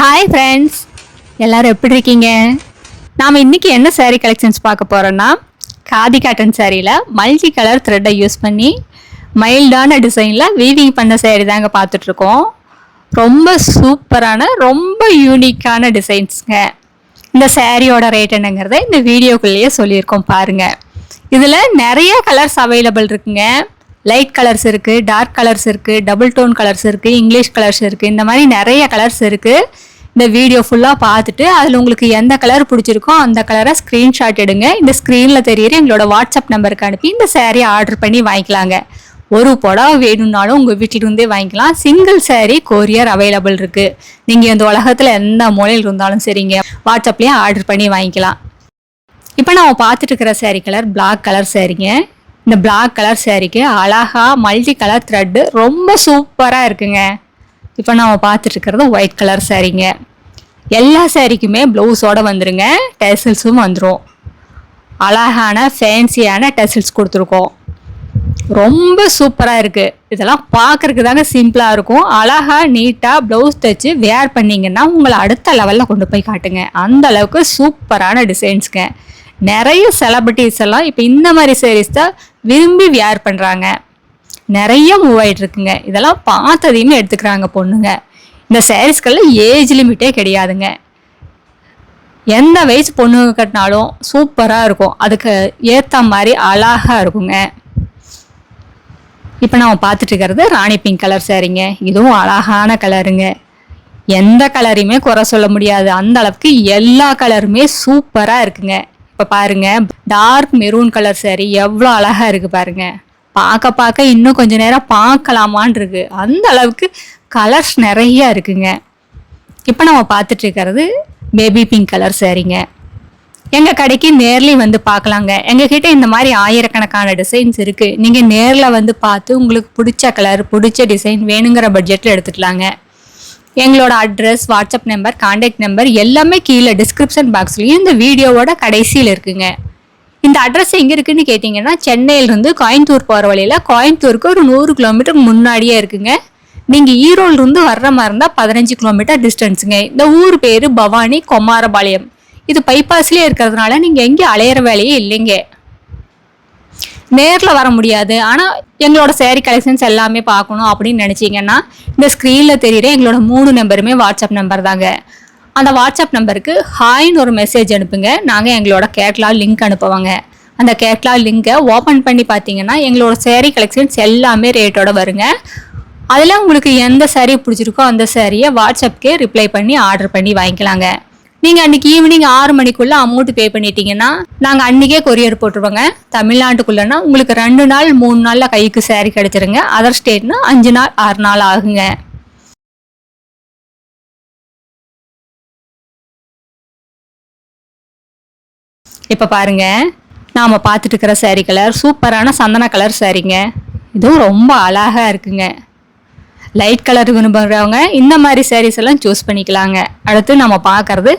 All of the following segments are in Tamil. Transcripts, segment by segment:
ஹாய் ஃப்ரெண்ட்ஸ் எல்லாரும் எப்படி இருக்கீங்க? நாம் இன்றைக்கி என்ன சேரீ கலெக்ஷன்ஸ் பார்க்க போகிறோன்னா காதி காட்டன் சாரியில் மல்டி கலர் த்ரெட்டை யூஸ் பண்ணி மைல்டான டிசைனில் வீவிங் பண்ண saree தாங்க பார்த்துட்ருக்கோம். ரொம்ப சூப்பரான ரொம்ப யூனிக்கான டிசைன்ஸுங்க இந்த சாரியோட ரேட் என்னங்கிறத இந்த வீடியோக்குள்ளேயே சொல்லியிருக்கோம் பாருங்கள் இதில் நிறைய கலர்ஸ் அவைலபிள் இருக்குங்க. லைட் கலர்ஸ் இருக்குது டார்க் கலர்ஸ் இருக்குது டபுள் டோன் கலர்ஸ் இருக்குது இங்கிலீஷ் கலர்ஸ் இருக்குது இந்த மாதிரி நிறைய கலர்ஸ் இருக்குது இந்த வீடியோ ஃபுல்லாக பார்த்துட்டு அதில் உங்களுக்கு எந்த கலர் பிடிச்சிருக்கோ அந்த கலரை ஸ்க்ரீன்ஷாட் எடுங்க. இந்த ஸ்க்ரீனில் தெரியுற எங்களோட வாட்ஸ்அப் நம்பருக்கு அனுப்பி இந்த saree ஆர்டர் பண்ணி வாங்கிக்கலாங்க. ஒரு புடவை வேணும்னாலும் உங்கள் வீட்டிலிருந்தே வாங்கிக்கலாம். சிங்கிள் சேரீ கொரியர் அவைலபிள் இருக்குது நீங்கள் இந்த உலகத்தில் எந்த மூலையில் இருந்தாலும் சரிங்க. வாட்ஸ்அப்லேயே ஆர்டர் பண்ணி வாங்கிக்கலாம். இப்போ நம்ம பார்த்துட்டு இருக்கிற சேரீ கலர் பிளாக் கலர் சேரீங்க இந்த பிளாக் கலர் சேரீக்கு அழகா மல்டி கலர் த்ரெட்டு ரொம்ப சூப்பராக இருக்குங்க. இப்போ நம்ம பார்த்துட்டு இருக்கிறது ஒயிட் கலர் சேரீங்க எல்லா சேரீக்குமே ப்ளவுஸோட வந்துருங்க. டெசில்ஸும் வந்துடும் அழகான ஃபேன்சியான டெசில்ஸ் கொடுத்துருக்கோம். ரொம்ப சூப்பராக இருக்குது இதெல்லாம் பார்க்கறதுக்கு தாங்க சிம்பிளாக இருக்கும். அழகாக நீட்டாக ப்ளவுஸ் தைச்சு வேர் பண்ணீங்கன்னா உங்களை அடுத்த லெவலில் கொண்டு போய் காட்டுங்க. அந்த அளவுக்கு சூப்பரான டிசைன்ஸுங்க நிறைய செலப்ரிட்டிஸ் எல்லாம் இப்போ இந்த மாதிரி சேரீஸ் தான் விரும்பி வேர் பண்ணுறாங்க நிறைய மூவ் ஆகிட்டு இருக்குங்க. இதெல்லாம் பார்த்ததையுமே எடுத்துக்கிறாங்க பொண்ணுங்க. இந்த சாரீஸ்களில் ஏஜ் லிமிட்டே கிடையாதுங்க. எந்த வயசு பொண்ணு கட்டினாலும் சூப்பராக இருக்கும். அதுக்கு ஏற்ற மாதிரி அழகாக இருக்குங்க. இப்போ நம்ம பார்த்துட்டு இருக்கிறது ராணி பிங்க் கலர் சாரீங்க இதுவும் அழகான கலருங்க எந்த கலரையுமே குறை சொல்ல முடியாது. அந்த அளவுக்கு எல்லா கலருமே சூப்பராக இருக்குங்க. இப்போ பாருங்க டார்க் மெரூன் கலர் சேரீ எவ்வளோ அழகாக இருக்குது பாருங்க. பார்க்க பார்க்க இன்னும் கொஞ்ச நேரம் பார்க்கலாமான் இருக்கு. அந்த அளவுக்கு கலர்ஸ் நிறைய இருக்குங்க. இப்போ நம்ம பார்த்துட்டு இருக்கிறது பேபி பிங்க் கலர் சேரீங்க எங்கள் கடைக்கு நேர்லேயும் வந்து பார்க்கலாங்க எங்ககிட்ட இந்த மாதிரி ஆயிரக்கணக்கான டிசைன்ஸ் இருக்குது நீங்கள் நேரில் வந்து பார்த்து உங்களுக்கு பிடிச்ச கலர் பிடிச்ச டிசைன் வேணுங்கிற பட்ஜெட்டில் எடுத்துக்கலாங்க. எங்களோட address WhatsApp number contact number எல்லாமே கீழே டிஸ்கிரிப்ஷன் பாக்ஸ்லேயும் இந்த வீடியோவோட கடைசியில் இருக்குங்க. இந்த அட்ரஸ் எங்கே இருக்குன்னு கேட்டிங்கன்னா சென்னையிலிருந்து கோயம்புத்தூர் போகிற வழியில் கோயம்புத்தூருக்கு ஒரு நூறு கிலோமீட்டர் முன்னாடியே இருக்குங்க. நீங்கள் ஈரோடுலேருந்து வர்ற மாதிரி இருந்தால் பதினஞ்சு கிலோமீட்டர் டிஸ்டன்ஸுங்க இந்த ஊர் பேர் பவானி கொமாரபாளையம் இது பைபாஸ்லேயே இருக்கிறதுனால நீங்கள் எங்கேயும் அலையிற வேலையே இல்லைங்க. நேரில் வர முடியாது. ஆனால் எங்களோட சேரீ கலெக்ஷன்ஸ் எல்லாமே பார்க்கணும் அப்படின்னு நினச்சிங்கன்னா இந்த ஸ்க்ரீனில் தெரிகிற எங்களோட மூணு நம்பருமே வாட்ஸ்அப் நம்பர் தாங்க. அந்த வாட்ஸ்அப் நம்பருக்கு ஹாய்னு ஒரு மெசேஜ் அனுப்புங்க. நாங்கள் எங்களோட கேட்லா லிங்க் அனுப்புவாங்க. அந்த கேட்லா லிங்கை ஓப்பன் பண்ணி பார்த்தீங்கன்னா எங்களோட சேரீ கலெக்ஷன்ஸ் எல்லாமே ரேட்டோட வருங்க. அதில் உங்களுக்கு எந்த சேரீ பிடிச்சிருக்கோ அந்த சேரீயை வாட்ஸ்அப்க்கே ரிப்ளை பண்ணி ஆர்டர் பண்ணி வாங்கிக்கலாங்க. நீங்கள் அன்றைக்கி ஈவினிங் ஆறு மணிக்குள்ளே அமௌண்ட் பே பண்ணிட்டீங்கன்னா நாங்கள் அன்றைக்கே கொரியர் போட்டுருவோங்க. தமிழ்நாட்டுக்குள்ளேனா உங்களுக்கு ரெண்டு நாள் மூணு நாளில் கைக்கு saree கிடச்சிருங்க. அதர் ஸ்டேட்னா அஞ்சு நாள் ஆறு நாள் ஆகுங்க. இப்போ பாருங்க நாம் பார்த்துட்டு இருக்கிற saree கலர் சூப்பரான சந்தன கலர் சாரீங்க இதுவும் ரொம்ப அழகா இருக்குங்க. லைட் கலர் விரும்புகிறவங்க இந்த மாதிரி சாரீஸ் எல்லாம் சூஸ் பண்ணிக்கலாங்க. அடுத்து நம்ம பார்க்கறது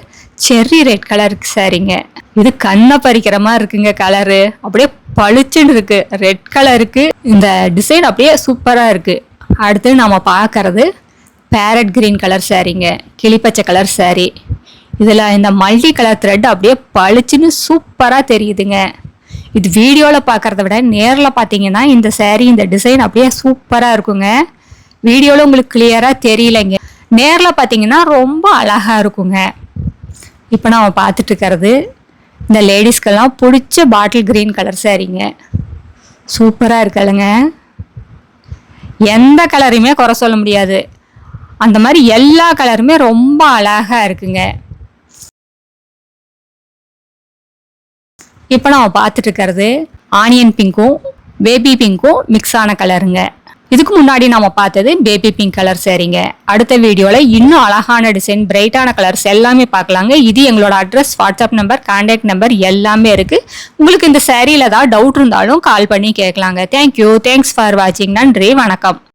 செர்ரி ரெட் கலருக்கு சாரீங்க இது கண்ணை பறிக்கிற மாதிரி இருக்குங்க கலரு அப்படியே பளிச்சுன்னு இருக்கு. ரெட் கலருக்கு இந்த டிசைன் அப்படியே சூப்பராக இருக்கு. அடுத்து நம்ம பார்க்கறது பேரட் கிரீன் கலர் சாரீங்க கிளிப்பச்சை கலர் சாரீ இதில் இந்த மல்டி கலர் த்ரெட் அப்படியே பளிச்சுன்னு சூப்பராக தெரியுதுங்க. இது வீடியோவில் பார்க்குறத விட நேரில் பார்த்தீங்கன்னா இந்த சேரீ இந்த டிசைன் அப்படியே சூப்பராக இருக்குங்க. வீடியோவில் உங்களுக்கு கிளியராக தெரியலைங்க. நேரில் பார்த்தீங்கன்னா ரொம்ப அழகாக இருக்குங்க. இப்போ நான் பார்த்துட்டு இருக்கிறது இந்த லேடிஸ்க்கெல்லாம் பிடிச்ச பாட்டில் கிரீன் கலர் சாரீங்க சூப்பராக இருக்குல்லங்க. எந்த கலரையுமே குறை சொல்ல முடியாது. அந்த மாதிரி எல்லா கலருமே ரொம்ப அழகாக இருக்குங்க. இப்போ நம்ம பார்த்துட்டு இருக்கிறது ஆனியன் பிங்க்கும் பேபி பிங்க்கும் மிக்ஸ் ஆன கலருங்க இதுக்கு முன்னாடி நம்ம பார்த்தது பேபி பிங்க் கலர் சரிங்க. அடுத்த வீடியோவில் இன்னும் அழகான டிசைன் பிரைட்டான கலர்ஸ் எல்லாமே பார்க்கலாங்க. இது எங்களோட address WhatsApp number contact number எல்லாமே இருக்குது உங்களுக்கு இந்த சேரீல ஏதாவது டவுட் இருந்தாலும் கால் பண்ணி கேட்கலாங்க. தேங்க்யூ தேங்க்ஸ் ஃபார் வாட்சிங் நன்றி. வணக்கம்.